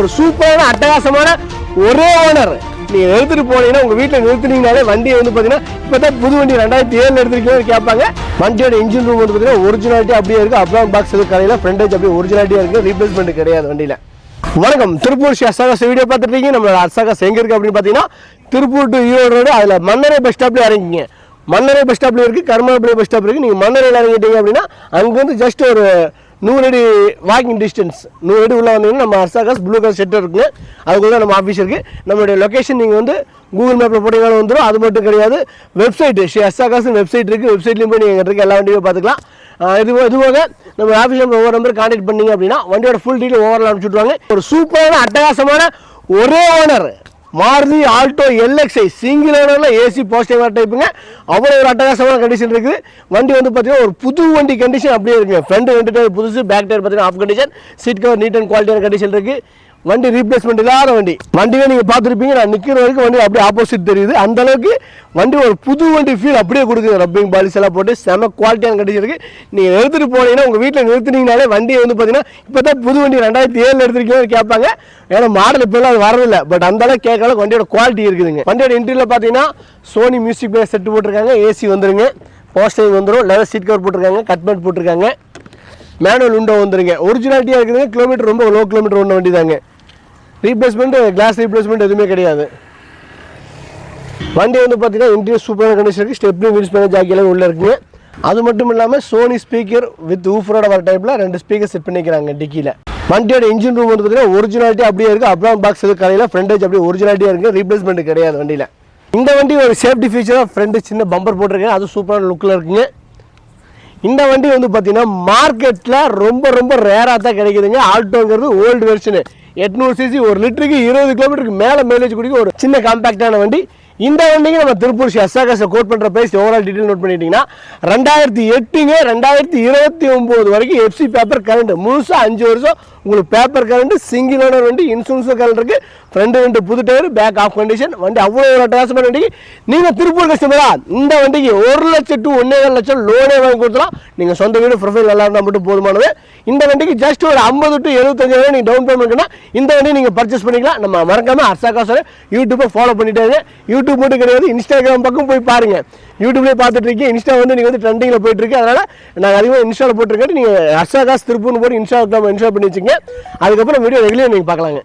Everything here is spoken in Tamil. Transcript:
ஒரு சூப்பரான அட்டகாசமான ஒரே ஓனர் நீங்கள் எடுத்துட்டு போனீங்கன்னா உங்க வீட்டில் நிறுத்துனீங்கனாலே வண்டியை வந்து பாத்தீங்கன்னா இப்பதான் புது வண்டி ரெண்டாயிரத்தி ஏழு எடுத்துருக்கீங்க கேட்பாங்க. வண்டியோட இன்ஜின் ரூம் வந்து பாத்தீங்கன்னா ஒரிஜினாலிட்டி அப்படியே இருக்கு. அப்ராம் பாக்ஸ் எதுவும் கடையில ஃப்ரண்டேஜ் அப்படியே ஒரிஜினாலிட்டியா இருக்கு. ரீப்ளேஸ்மெண்ட் கிடையாது வண்டியில. வணக்கம். திருப்பூர் ஸ்ரீ அசாகாஸ் வீடியோ பார்த்துருக்கீங்க நம்மளோட அசாகாஸ் எங்க இருக்கு அப்படின்னு பாத்தீங்கன்னா திருப்பூர் டு ஈரோடு ரோடு அதுல மன்னரை பஸ் ஸ்டாப்ல இறங்கிங்க. மன்னரை பஸ் ஸ்டாப்ல இருக்கு. கர்மாபுரி பஸ் ஸ்டாப் இருக்கு. நீங்க மன்னரையில் இறங்கிட்டீங்க அப்படின்னா அங்க வந்து ஜஸ்ட் ஒரு நூறு அடி வாக்கிங் டிஸ்டன்ஸ் நூறு அடி உள்ளே வந்தீங்கன்னா நம்ம அர்சாகாஸ் ப்ளூ கலர் செட் இருக்குங்க. அதுக்குள்ள நம்ம ஆஃபீஸ் இருக்குது நம்மளுடைய லொக்கேஷன் நீங்கள் வந்து கூகுள் மேப்பில் போட்டீங்கன்னாலும் வந்துடும் அது மட்டும் கிடையாது. வெப்சைட் ஸ்ரீ அர்சாகாஸ் வெப்சைட் இருக்குது வெப்சைட்லேயும் போய் நீங்கள் இருக்க எல்லா வண்டியும் பார்த்துக்கலாம். இது இது போக நம்ம ஆஃபீஸ் நம்பர் ஒவ்வொரு நம்பர் கான்டாக்ட் பண்ணீங்க அப்படின்னா வண்டியோட ஃபுல் டீட்டெயில் ஓவரில் அனுப்பிச்சுட்ருவாங்க ஒரு சூப்பரான அட்டகாசமான ஒரே owner Maruti Alto L X I single ஓனரில் AC positive டைப்புங்க அவ்வளோ ஒரு அட்டகாசமான கண்டிஷன் இருக்குது. வண்டி வந்து பார்த்தீங்கன்னா ஒரு புது வண்டி கண்டிஷன் அப்படியே இருக்குங்க. ஃப்ரண்ட் ரெண்டு டயர் புதுசு பேக் டயர் பார்த்தீங்கன்னா half condition seat cover neat and குவாலிட்டியான கண்டிஷன் இருக்குது வண்டி ரீப்ளேஸ்மெண்ட் இல்லாத வண்டி. வண்டியை நீங்கள் பார்த்துருப்பீங்க நான் நிற்கிற வரைக்கும் வண்டி அப்படியே ஆப்போசிட் தெரியுது. அந்த அளவுக்கு வண்டி ஒரு புது வண்டி ஃபீல் அப்படியே கொடுக்குது. ரப்பிங் பாலிஸ் எல்லாம் போட்டு செம குவாலிட்டியான கண்டிஷன் இருக்குது நீங்கள் எடுத்துகிட்டு போனீங்கன்னா உங்கள் வீட்டில் நிறுத்துனீங்கனாலே வண்டியை வந்து பார்த்தீங்கன்னா இப்போ தான் புது வண்டி ரெண்டாயிரத்தி ஏழில் எடுத்துருக்கீங்கன்னு கேட்பாங்க. ஏன்னா மாடல் இப்போலாம் அது வரதில்லை. பட் அந்த அளவுக்கு கேட்கல வண்டியோட குவாலிட்டி இருக்குதுங்க. வண்டியோட இன்டீரியர் பார்த்தீங்கன்னா சோனி மியூசிக் பிளேயர் செட்டு போட்டிருக்காங்க. ஏசி வந்துருங்க. போஸ்டிங் வந்துடும் லெவல் சீட் கவர் போட்டிருக்காங்க. கட்மெண்ட் போட்டிருக்காங்க. மேனுவல் உண்டோ வந்துருங்க. ஒரிஜினாலிட்டியாக இருக்குதுங்க கிலோமீட்டர் ரொம்ப லோ கிலோமீட்டர் ஒன்று வண்டி தாங்க ரீப்ளேஸ்மெண்ட் கிளாஸ் ரீப்ளேஸ்மெண்ட் எதுவுமே கிடையாது. வண்டி வந்து பார்த்தீங்கன்னா இன்டீரியர் சூப்பரான கண்டிஷன் இருக்குது ஸ்டெப்னி வீல்ஸ் பண்ண ஜாக்கியெல்லாம் உள்ளே இருக்குங்க. அது மட்டும் இல்லாமல் சோனி ஸ்பீக்கர் வித் ஊஃபரோட வர டைப்பில் ரெண்டு ஸ்பீக்கர் செட் பண்ணிக்கிறாங்க டிக்கியில் வண்டியோட இன்ஜின் ரூம் வந்து பார்த்தீங்கன்னா ஒரிஜினாலிட்டி அப்படியே இருக்குது அப்ராம் பாக்ஸ் எதுவும் கடையில் ஃப்ரண்டேஜ் அப்படியே ஒரிஜினாலிட்டியாக இருக்குது ரீப்ளேஸ்மெண்ட் கிடையாது வண்டியில். இந்த வண்டி ஒரு சேஃப்டி ஃபீச்சராக ஃப்ரெண்டு சின்ன பம்பர் போட்டிருக்கேன். அது சூப்பரான லுக்கில் இருக்குங்க. இந்த வண்டி வந்து பார்த்தீங்கன்னா மார்க்கெட்டில் ரொம்ப ரொம்ப ரேராக தான் கிடைக்குதுங்க. ஆல்டோங்கிறது ஓல்டு வெர்ஷனு எட்நூறு சிசி ஒரு லிட்டருக்கு இருபது கிலோமீட்டருக்கு மேலே மைலேஜ் குடிக்க ஒரு சின்ன காம்பேக்டான வண்டி. இந்த வண்டிக்கு நம்ம Tiruppur S R S quote பண்ணுற பிரைஸ் ஓவரால் டீட்டெயில் நோட் பண்ணிட்டீங்கன்னா ரெண்டாயிரத்தி எட்டுங்க ரெண்டாயிரத்தி இருபத்தி ஒம்பது வரைக்கும் எஃப்சி பேப்பர் கரண்ட் முழுசாக அஞ்சு வருஷம் உங்களுக்கு பேப்பர் கரண்ட் சிங்கிள் ஓனர் வண்டி இன்சூரன்ஸ் கரண்ட் இருக்குது ஃப்ரண்ட் ரெண்டு புது டயர் பேக் ஆஃப் கண்டிஷன் வண்டி அவ்வளோ ஒரு அட்டகாசமான வண்டிக்கு நீங்கள் திருப்பூர் கஸ்டமரா இந்த வண்டிக்கு ஒரு லட்சம் டு ஒன்றே லட்சம் லோனே வாங்கி கொடுத்துலாம் நீங்கள் சொந்த வீடு ப்ரொஃபைல் நல்லா இருந்தால் மட்டும் போதுமானது. இந்த வண்டிக்கு ஜஸ்ட் ஒரு ஐம்பது டு எழுபத்தஞ்சாயிரம் நீங்கள் டவுன் பேமெண்ட்னா இந்த வண்டியை நீங்கள் பர்ச்சேஸ் பண்ணிக்கலாம். நம்ம மறக்காமல் அர்சாகாசோட யூடியூப்பை ஃபாலோ பண்ணிட்டாங்க யூடியூப் யூடியூப் மட்டும் கிடையாது இன்ஸ்டாகிராம் பக்கம் போய் பாருங்கள் யூடியூப்லேயே பார்த்துட்டு இருக்கீங்க. இன்ஸ்டா வந்து நீங்கள் வந்து ட்ரெண்டிங்கில் போயிட்டு இருக்கு. அதனால் நாங்கள் அதிகமாக இன்ஸ்டாவில் போட்டிருக்கேன் நீங்கள் அர்சாகாஸ் திருப்பூர்னு போட்டு இன்ஸ்டாகிராம் இன்ஸ்டால் பண்ணி வச்சுங்க அதுக்கப்புறம் வீடியோ ரெகுலர் நீங்கள் பார்க்கலாங்க.